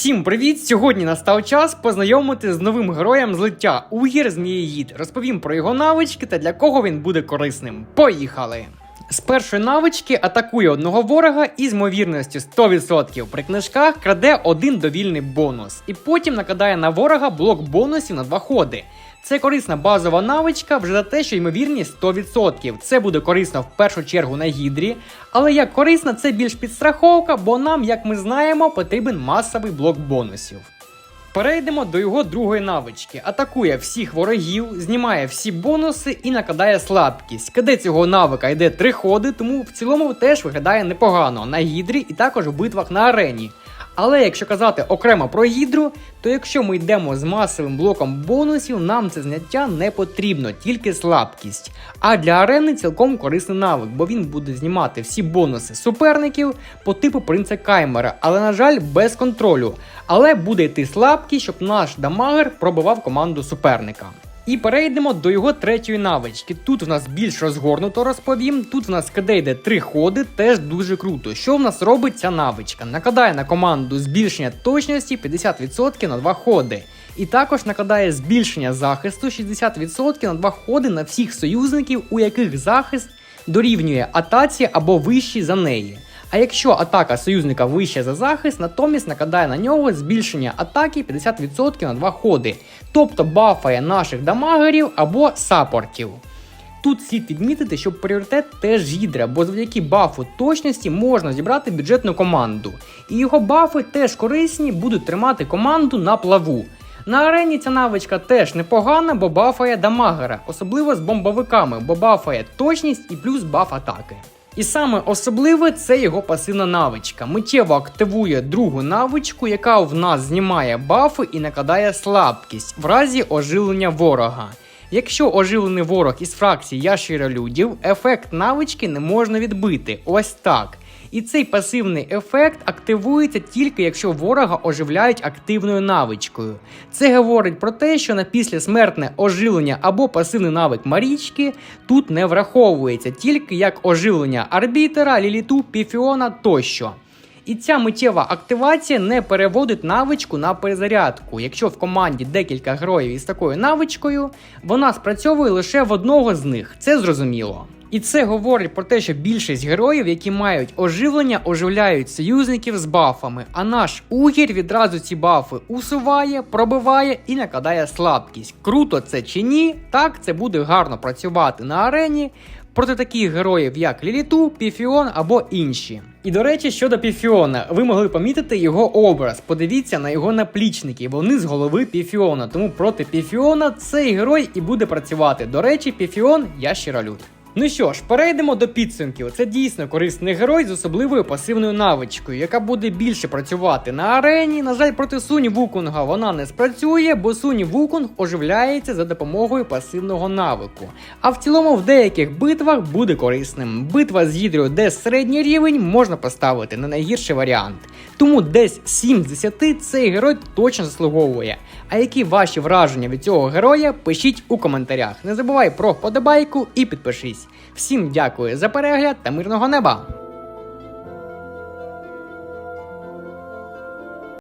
Всім привіт! Сьогодні настав час познайомити з новим героєм злиття Угір Змієїд. Розповім про його навички та для кого він буде корисним. Поїхали! З першої навички атакує одного ворога із ймовірністю 100%. При книжках краде один довільний бонус, і потім накладає на ворога блок бонусів на два ходи. Це корисна базова навичка вже за те, що ймовірність 100%. Це буде корисно в першу чергу на гідрі, але як корисна, це більш підстраховка, бо нам, як ми знаємо, потрібен масовий блок бонусів. Перейдемо до його другої навички. Атакує всіх ворогів, знімає всі бонуси і накладає слабкість. КД цього навика йде три ходи, тому в цілому теж виглядає непогано на гідрі і також в битвах на арені. Але якщо казати окремо про гідру, то якщо ми йдемо з масовим блоком бонусів, нам це зняття не потрібно, тільки слабкість. А для арени цілком корисний навик, бо він буде знімати всі бонуси суперників по типу принца Каймера, але, на жаль, без контролю. Але буде йти слабкість, щоб наш дамагер пробивав команду суперника. І перейдемо до його третьої навички. Тут в нас більш розгорнуто розповім. Тут в нас КД йде три ходи, теж дуже круто. Що в нас робить ця навичка? Накладає на команду збільшення точності 50% на два ходи. І також накладає збільшення захисту 60% на два ходи на всіх союзників, у яких захист дорівнює атаці або вищий за неї. А якщо атака союзника вища за захист, натомість накладає на нього збільшення атаки 50% на два ходи, тобто бафає наших дамагерів або саппортів. Тут слід відмітити, що пріоритет теж гідра, бо завдяки бафу точності можна зібрати бюджетну команду. І його бафи теж корисні, будуть тримати команду на плаву. На арені ця навичка теж непогана, бо бафає дамагера, особливо з бомбовиками, бо бафає точність і плюс баф атаки. І саме особливе це його пасивна навичка. Миттєво активує другу навичку, яка в нас знімає бафи і накладає слабкість в разі оживлення ворога. Якщо оживлений ворог із фракції ящеролюдів, ефект навички не можна відбити. Ось так. І цей пасивний ефект активується тільки якщо ворога оживляють активною навичкою. Це говорить про те, що на післясмертне оживлення або пасивний навик Марічки тут не враховується, тільки як оживлення арбітера, ліліту, піфіона тощо. І ця миттєва активація не переводить навичку на перезарядку. Якщо в команді декілька героїв із такою навичкою, вона спрацьовує лише в одного з них. Це зрозуміло. І це говорить про те, що більшість героїв, які мають оживлення, оживляють союзників з бафами. А наш угір відразу ці бафи усуває, пробиває і накладає слабкість. Круто це чи ні? Так, це буде гарно працювати на арені проти таких героїв, як Ліліту, Піфіон або інші. І до речі, щодо Піфіона, ви могли помітити його образ. Подивіться на його наплічники, вони з голови Піфіона. Тому проти Піфіона цей герой і буде працювати. До речі, Піфіон я ящеролюд. Ну що ж, перейдемо до підсумків. Це дійсно корисний герой з особливою пасивною навичкою, яка буде більше працювати на арені. На жаль, проти Суні Вукунга вона не спрацює, бо Суні Вукунг оживляється за допомогою пасивного навику. А в цілому в деяких битвах буде корисним. Битва з гідрою, де середній рівень, можна поставити на найгірший варіант. Тому десь 7 з 10 цей герой точно заслуговує. А які ваші враження від цього героя, пишіть у коментарях. Не забувай про вподобайку і підпишись. Всім дякую за перегляд та мирного неба!